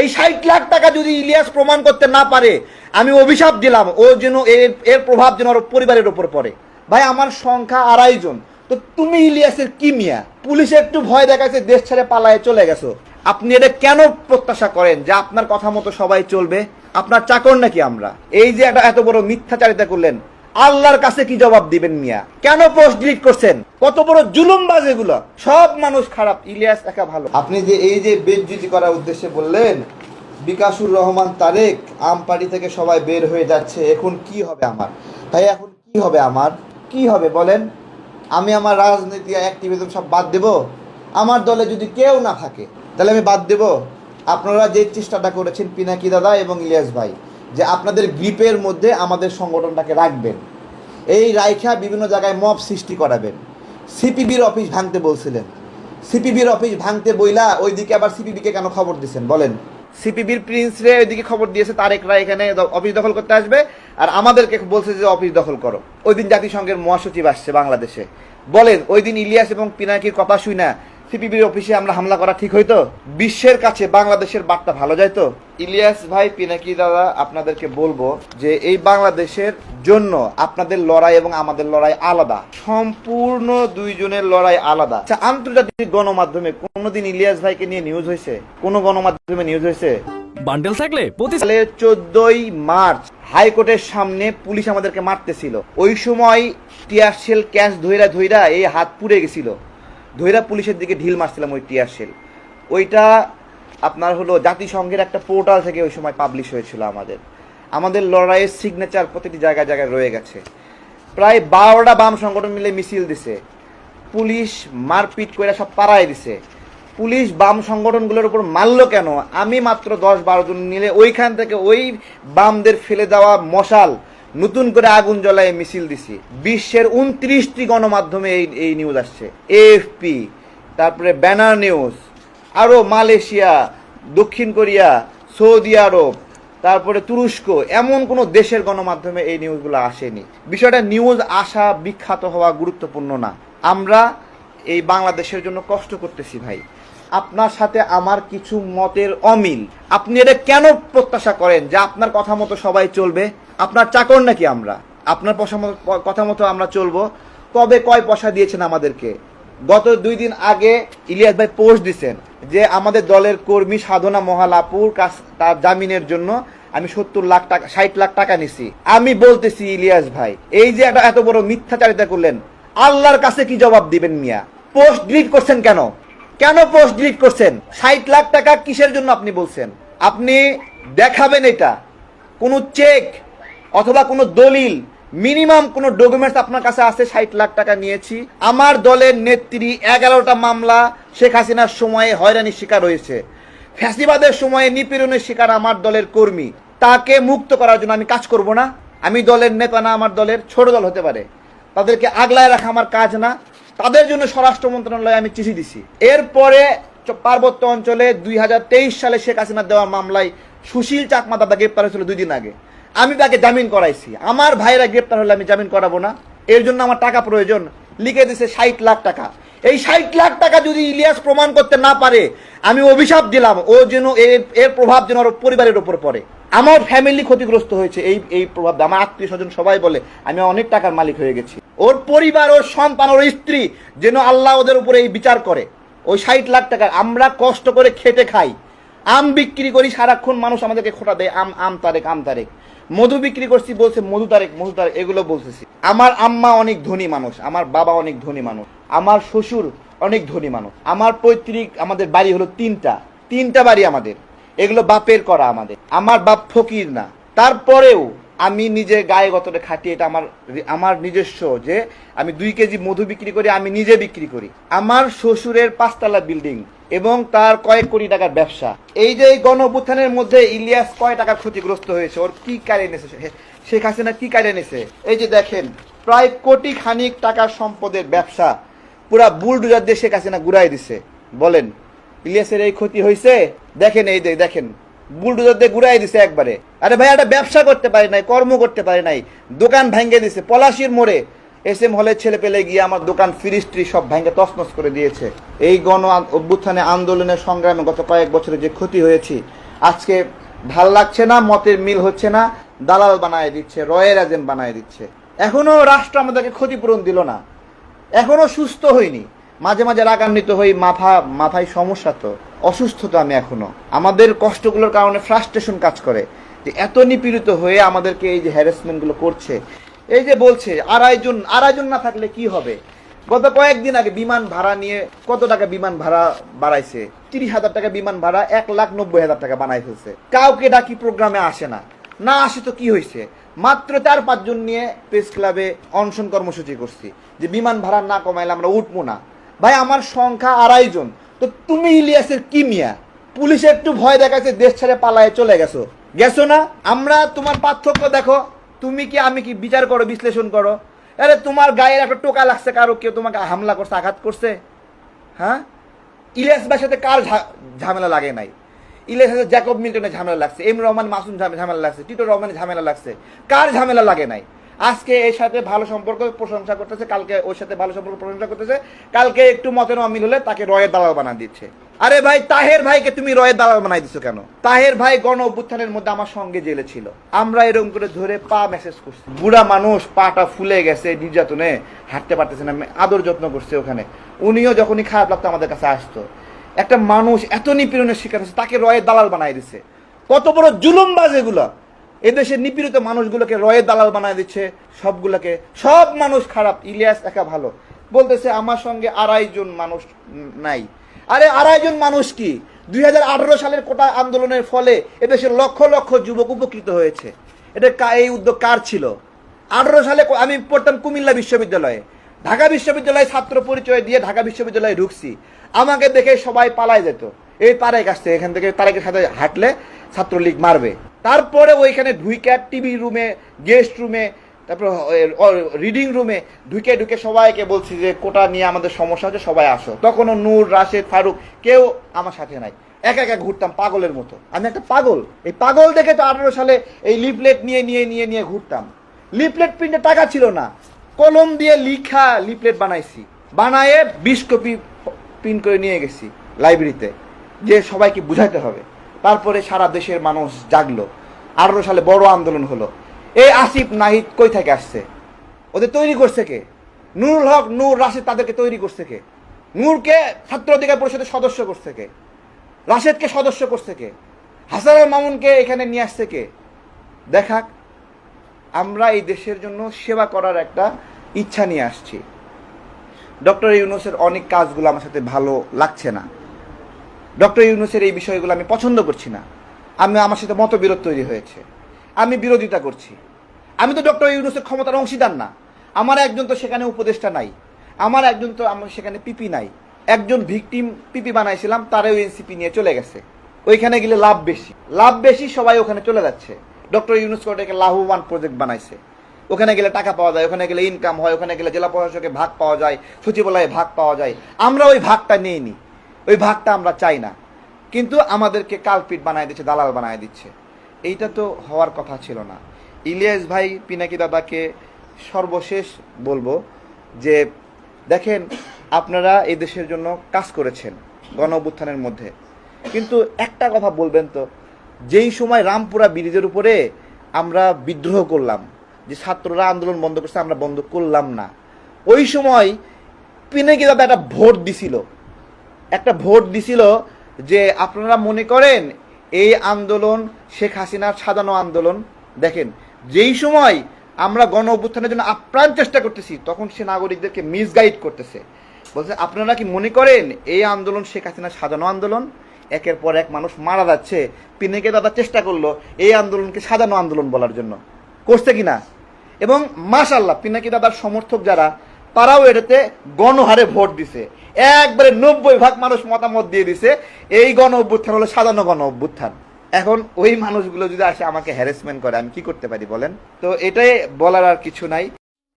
এই ষাট লাখ টাকা যদি ইলিয়াস প্রমাণ করতে না পারে, আমি অভিশাপ দিলাম, ও যেন এর এর প্রভাব যেন ওর পরিবারের ওপর পড়ে। ভাই, আমার সংখ্যা আড়াই জন। তো তুমি ইলিয়াসের কি মিয়া? পুলিশে একটু ভয় দেখাচ্ছে দেশ ছেড়ে পালায়ে চলে গেছো। আপনি এটা কেন প্রত্যাশা করেন যে আপনার কথা মতো সবাই চলবে? আপনার চাকর নাকি আমরা? এই যে একটা এত বড় মিথ্যাচারিতা করলেন, আল্লাহর কাছে কি জবাব দিবেন মিয়া? কেন পোস্ট ডিলিট করছেন? কত বড় জুলুমবাজ এগুলো। সব মানুষ খারাপ, ইলিয়াস একা ভালো। আপনি যে এই যে বেজ্জিতি করার উদ্দেশ্যে বললেন, বিকাশুর রহমান তারেক আম আমপাড়ি থেকে সবাই বের হয়ে যাচ্ছে, এখন কি হবে আমার? তাই এখন কি হবে আমার? কি হবে বলেন? আমি আমার রাজনীতি অ্যাক্টিভিজম সব বাদ দেব? আমার দলে যদি কেউ না থাকে, তাহলে আমি বাদ দেব? আপনারা যে চেষ্টাটা করেছেন পিনাকি দাদা এবং ইলিয়াস ভাই, যে আপনাদের গ্রিপের মধ্যে আমাদের সংগঠনটাকে রাখবেন। এই রাইখা বিভিন্ন জায়গায় মব সৃষ্টি করাবেন। সিপিবির অফিস ভাঙতে বলছিলেন। সিপিবির অফিস ভাঙতে বইলা ওইদিকে আবার সিপিবিকে কেন খবর দিচ্ছেন বলেন। সিপিবির প্রিন্স রে ওইদিকে খবর দিয়েছে তারেকরা এখানে অফিস দখল করতে আসবে আর আমাদেরকে বলছে যে অফিস দখল করো। ওই দিন জাতিসংঘের মহাসচিব আসছে বাংলাদেশে। বলেন ওই দিন ইলিয়াস এবং পিনাকির কথা শুই না। সিপিবির অফিসে আমরা হামলা করা ঠিক হইতো? বিশ্বের কাছে বাংলাদেশের বার্তা ভালো যায় তো? ইলিয়াস ভাই পিনাকি দাদা আপনাদেরকে বলব যে এই বাংলাদেশের জন্য আপনাদের লড়াই এবং আমাদের লড়াই আলাদা। সম্পূর্ণ দুইজনের লড়াই আলাদা। আচ্ছা আন্তর্জাতিক গণমাধ্যমে কোনোদিন ইলিয়াস ভাইকে নিয়ে নিউজ হয়েছে? কোনো গণমাধ্যমে নিউজ হয়েছে? বান্ডেল থাকলে প্রতি সালে চোদ্দই মার্চ হাইকোর্টের সামনে পুলিশ আমাদেরকে মারতেছিল। ওই সময় টিয়ার শেল ক্যাশ ধইরা ধইরা এই হাত পুড়ে গেছিল। ধইরা পুলিশের দিকে ঢিল মারছিলাম ওই টিয়ার শেল। ওইটা আপনার হলো জাতিসংঘের একটা পোর্টাল থেকে ওই সময় পাবলিশ হয়েছিল আমাদের। আমাদের লড়াইয়ের সিগনেচার প্রতিটি জায়গায় জায়গায় রয়ে গেছে। প্রায় বারোটা বাম সংগঠন মিলে মিছিল দিছে। পুলিশ মারপিট করে সব পাড়ায় দিছে। পুলিশ বাম সংগঠনগুলোর উপর মারলো কেন? আমি মাত্র দশ বারো জন মিলে ওইখান থেকে ওই বামদের ফেলে দেওয়া মশাল নতুন করে আগুন জ্বলায় মিছিল দিছি। বিশ্বের উনত্রিশটি গণমাধ্যমে এই এই নিউজ আসছে। এএফপি তারপরে ব্যানার নিউজ আরও মালয়েশিয়া, দক্ষিণ কোরিয়া, সৌদি আরব, তারপরে তুরস্ক, এমন কোনো দেশের গণমাধ্যমে এই নিউজগুলো আসেনি। বিষয়টা নিউজ আসা বিখ্যাত হওয়া গুরুত্বপূর্ণ না। আমরা এই বাংলাদেশের জন্য কষ্ট করতেছি ভাই। আপনার সাথে আমার কিছু মতের অমিল। আপনি এটা কেন প্রত্যাশা করেন যে আপনার কথা মতো সবাই চলবে? আপনার চাকর নাকি আমরা? আপনার কথা মতো আমরা চলবো। কবে কয় পয়সা দিয়েছেন আমাদেরকে? গত দুই দিন আগে ইলিয়াস ভাই পোস্ট দিছেন যে আমাদের দলের কর্মী সাধনা মহালাপুর তার জামিনের জন্য আমি সত্তর লাখ টাকা ষাট লাখ টাকা নিছি। আমি বলতেছি, ইলিয়াস ভাই, এই যে একটা এত বড় মিথ্যাচারিতা করলেন, আল্লাহর কাছে কি জবাব দিবেন মিয়া? পোস্ট ডিলিট করছেন কেন? কেন পোস্ট ডিলিট করছেন? ষাট লাখ টাকা কিসের জন্য আপনি বলছেন? আপনি দেখাবেন এটা। কোনো চেক অথবা কোনো দলিল মিনিমাম কোনো ডকুমেন্টস আপনার কাছে আছে, ষাট লাখ টাকা নিয়েছি। আমার দলের নেত্রী এগারোটা মামলা শেখ হাসিনার সময়ে হয়রানির শিকার হয়েছে। ফ্যাসিবাদের সময়ে নিপীড়নের শিকার আমার দলের কর্মী। তাকে মুক্ত করার জন্য আমি কাজ করব না। আমি দলের নেতা না, আমার দলের ছোট দল হতে পারে। তাদেরকে আগলায় রাখা আমার কাজ না। তাদের জন্য স্বরাষ্ট্র মন্ত্রণালয়ে আমি চিঠি দিছি। এরপরে পার্বত্য অঞ্চলে দুই হাজার তেইশ সালে শেখ হাসিনার দেওয়া মামলায় সুশীল চাকমা দাদা গ্রেপ্তার হয়েছিল দুই দিন আগে। আমি তাকে জামিন করাইছি। আমার ভাইরা গ্রেপ্তার হলে আমি জামিন করাবো না। এর জন্য আমার টাকা প্রয়োজন। লিখে দিছে ষাট লাখ টাকা। এই ষাট লাখ টাকা যদি ইলিয়াস প্রমাণ করতে না পারে, আমি অভিশাপ দিলাম। ও যেন এর প্রভাব যেন ওর পরিবারের উপর পড়ে। আমার ফ্যামিলি ক্ষতিগ্রস্ত হয়েছে। এই এই প্রভাব আমার আত্মীয় স্বজন সবাই বলে, আমি অনেক টাকার মালিক হয়ে গেছি। ওর পরিবার, ওর সন্তান, ওর স্ত্রী যেন আল্লাহ ওদের উপরে এই বিচার করে। ওই ষাট লাখ টাকা আমরা কষ্ট করে খেটে খাই। আম বিক্রি করি, সারাক্ষণ মানুষ আমাদেরকে খোটা দেয়, আম আম তারেক আম তারেক। মধু বিক্রি করছি বলছে, মধু তারেক মধু তারেক এগুলো বলতেছি। আমার আম্মা অনেক ধনী মানুষ, আমার বাবা অনেক ধনী মানুষ, আমার শ্বশুর অনেক ধনী মানুষ, আমার পৈতৃক, আমাদের বাড়ি হলো তিনটা তিনটা বাড়ি আমাদের, এগুলো বাপের করা আমাদের, আমার বাপ ফকির না। তারপরেও আমি নিজে গায়ে গতরে খাটি এটা আমার আমার নিজস্ব যে, আমি দুই কেজি মধু বিক্রি করি, আমি নিজে বিক্রি করি। আমার শ্বশুরের পাঁচতলা বিল্ডিং এবং তার কয়েক কোটি টাকার ব্যবসা। এই যে এই গণ মধ্যে ইলিয়াস কয় টাকার ক্ষতিগ্রস্ত হয়েছে? ওর কি কারে এনেছে? শেখ হাসিনা কি কারে এনেছে? এই যে দেখেন, প্রায় কোটি খানিক টাকার সম্পদের ব্যবসা পুরা বুলডুজার দিয়ে শেখ হাসিনা ঘুরাই দিছে। বলেন, ইলিয়াসের এই ক্ষতি হয়েছে? দেখেন এই দেখেন, বুলডোজার দিয়ে ঘুরাই দিছে একবারে। আরে ভাই, একটা ব্যবসা করতে পারে নাই, কর্ম করতে পারে নাই, দোকান ভেঙে দিছে, পলাশির মোড়ে এস এম হলের ছেলে পেলে গিয়ে আমার দোকান ফিরিস্ট্রি সব ভেঙে তছনছ করে দিয়েছে। এই গণ অভ্যুত্থানে আন্দোলনের সংগ্রামে গত কয়েক বছরে যে ক্ষতি হয়েছে, আজকে ভালো লাগছে না, মতের মিল হচ্ছে না, দালাল বানায় দিচ্ছে, রয়ের এজেন্ট বানায় দিচ্ছে। এখনও রাষ্ট্র আমাদেরকে ক্ষতিপূরণ দিল না। এখনও সুস্থ হইনি। মাঝে মাঝে রাগান্বিত হই, মাথা, মাথায় সমস্যা তো। অসুস্থ তো আমি এখনও। আমাদের কষ্টগুলোর কারণে ফ্রাস্ট্রেশন কাজ করে। যে এত নিপীড়িত হয়ে আমাদেরকে এই যে হ্যারাসমেন্টগুলো করছে এই যে বলছে আড়াইজন আড়াইজন না থাকলে কি হবে? গত কয়েকদিন আগে বিমান ভাড়া নিয়ে কত টাকা বিমান ভাড়া বাড়াইছে? তিরিশ হাজার টাকা বিমান ভাড়া, এক লাখ নব্বই হাজার টাকা বানাই ফেলছে। কাউকে ডাকি প্রোগ্রামে আসে না। না আসে তো কি হয়েছে? মাত্র চার পাঁচজন নিয়ে প্রেস ক্লাবে অনশন কর্মসূচি করছি যে বিমান ভাড়া না কমাইলে আমরা উঠবো না। ভাই, আমার সংখ্যা আড়াই জন। তো তুমি ইলিয়াসের কি মিয়া? পুলিশে একটু ভয় দেখাচ্ছে দেশ ছেড়ে পালায় চলে গেছো। গেছো না? আমরা তোমার পার্থক্য দেখো। তুমি কি, আমি কি বিচার করো, বিশ্লেষণ করো? আরে তোমার গায়ের একটা টোকা লাগছে, কারও কেউ তোমাকে হামলা করছে, আঘাত করছে? হ্যাঁ? ইলিয়াস সাথে কার ঝামেলা লাগে নাই? ইলিয়াস সাথে জ্যাকব মিল্টনের ঝামেলা লাগছে, এম রহমান মাসুম ঝামে- ঝামেলা লাগছে, টিটো রহমানের ঝামেলা লাগছে, কার ঝামেলা লাগে নাই? আজকে এর সাথে ভালো সম্পর্ক প্রশংসা করতেছে, কালকে ওর সাথে ভালো সম্পর্ক প্রশংসা করতেছে, কালকে একটু মতের অমিল হলে তাকে রয়ের দালাল বানা দিচ্ছে। আরে ভাই, তাহের ভাইকে তুমি রয়ের দালাল বানাই দিছো কেন? তাহের ভাই গণ অভ্যুত্থানের মধ্যে আমার সঙ্গে জেলে ছিল। আমরা এরকম করে ধরে পা মেসেজ করছি। বুড়া মানুষ পাটা ফুলে গেছে নির্যাতনে, হাঁটতে পারতেছে না আদর যত্ন করছে ওখানে। উনিও যখনই খারাপ লাগতো আমাদের কাছে আসতো। একটা মানুষ এত নিপীড়নের শিকার হচ্ছে তাকে রয়ের দালাল বানাই দিচ্ছে কত বড় জুলুমবাজ এগুলা। এদেশের নিপীড়িত মানুষগুলোকে রয়ের দালাল বানায় দিচ্ছে, সবগুলোকে। সব মানুষ খারাপ, ইলিয়াস একা ভালো। বলতেছে, আমার সঙ্গে আড়াই জন মানুষ নাই। আরে, আড়াই জন মানুষ কি? দুই হাজার আঠেরো সালের কোটা আন্দোলনের ফলে এদেশের লক্ষ লক্ষ যুবক উপকৃত হয়েছে। এটা এই উদ্যোগ কার ছিল? আঠারো সালে আমি পড়তাম কুমিল্লা বিশ্ববিদ্যালয়ে। ঢাকা বিশ্ববিদ্যালয়ে ছাত্র পরিচয় দিয়ে ঢাকা বিশ্ববিদ্যালয়ে ঢুকছি। আমাকে দেখে সবাই পালায় যেত। এই তারেক আসছে, এখান থেকে তারেকের সাথে হাঁটলে ছাত্রলীগ মারবে। তারপরে ওইখানে ঢুইকে টিভি রুমে, গেস্ট রুমে, তারপর রিডিং রুমে ঢুকে ঢুকে সবাইকে বলছি যে, কোটা নিয়ে আমাদের সমস্যা হচ্ছে, সবাই আসো। তখনও নূর, রাশেদ, ফারুক, কেউ আমার সাথে নাই। একা একা ঘুরতাম পাগলের মতো। আমি একটা পাগল। এই পাগল দেখে তো আঠারো সালে এই লিফলেট নিয়ে নিয়ে নিয়ে নিয়ে ঘুরতাম। লিফলেট প্রিন্টে টাকা ছিল না। কলম দিয়ে লিখা লিফলেট বানাইছি। বানায়ে বিশ কপি প্রিন্ট করে নিয়ে গেছি লাইব্রেরিতে যে সবাইকে বুঝাইতে হবে। তারপরে সারা দেশের মানুষ জাগলো। আঠারো সালে বড় আন্দোলন হলো। এই আসিফ নাহিদ কই থেকে আসছে? ওদের তৈরি করছে কে? নুরুল হক, নূর, রাশেদ তাদেরকে তৈরি করছে কে? নূরকে ছাত্র অধিকার পরিষদের সদস্য করছে কে? রাশেদকে সদস্য করছে কে? হাসানুল মামুনকে এখানে নিয়ে আসছে কে? দেখাক আমরা এই দেশের জন্য সেবা করার একটা ইচ্ছা নিয়ে আসছি। ডক্টর ইউনুসের অনেক কাজগুলো আমার সাথে ভালো লাগছে না। ডক্টর ইউনুসের এই বিষয়গুলো আমি পছন্দ করছি না। আমি আমার সাথে মতবিরোধ তৈরি হয়েছে। আমি বিরোধিতা করছি। আমি তো ডক্টর ইউনুসের ক্ষমতার অংশীদার না। আমার একজন তো সেখানে উপদেষ্টা নাই। আমার একজন তো আমার সেখানে পিপি নাই। একজন ভিকটিম পিপি বানাইছিলাম, তারাও এনসিপি নিয়ে চলে গেছে। ওইখানে গেলে লাভ বেশি। লাভ বেশি সবাই ওখানে চলে যাচ্ছে। ডক্টর ইউনুস কোটাকে লাভবান প্রজেক্ট বানাইছে। ওখানে গেলে টাকা পাওয়া যায়, ওখানে গেলে ইনকাম হয়, ওখানে গেলে জেলা প্রশাসকে ভাগ পাওয়া যায়, সচিবালয়ে ভাগ পাওয়া যায়। আমরা ওই ভাগটা নিইনি। ওই ভাগটা আমরা চাই না। কিন্তু আমাদেরকে কালপিট বানায় দিচ্ছে, দালাল বানায় দিচ্ছে। এইটা তো হওয়ার কথা ছিল না। ইলিয়াস ভাই, পিনাকি দাদাকে সর্বশেষ বলব যে, দেখেন, আপনারা এই দেশের জন্য কাজ করেছেন গণ অভ্যুত্থানের মধ্যে। কিন্তু একটা কথা বলবেন তো, যেই সময় রামপুরা ব্রিজের উপরে আমরা বিদ্রোহ করলাম, যে ছাত্ররা আন্দোলন বন্ধ করছে, আমরা বন্ধ করলাম না, ওই সময় পিনাকি দাদা একটা ভোট দিছিল। একটা ভোট দিছিল যে আপনারা মনে করেন এই আন্দোলন শেখ হাসিনার সাজানো আন্দোলন। দেখেন, যেই সময় আমরা গণ অভ্যুত্থানের জন্য আপ্রাণ চেষ্টা করতেছি, তখন সে নাগরিকদেরকে মিসগাইড করতেছে। বলছে, আপনারা কি মনে করেন এই আন্দোলন শেখ হাসিনার সাজানো আন্দোলন? একের পর এক মানুষ মারা যাচ্ছে। পিনেকে দাদা চেষ্টা করল এই আন্দোলনকে সাজানো আন্দোলন বলার জন্য। করছে কিনা? এবং মাশাল্লাহ পিনাকি দাদার সমর্থক যারা তারাও এটাতে গণহারে ভোট দিছে। একবারে নব্বই ভাগ মানুষ মতামত দিয়ে দিছে, এই গণ অভ্যুত্থান হলো সাধারণ গণ অভ্যুত্থান। এখন ওই মানুষগুলো যদি আসে আমাকে হ্যারাসমেন্ট করে, আমি কি করতে পারি বলেন? তো এটাই বলার আর কিছু নাই।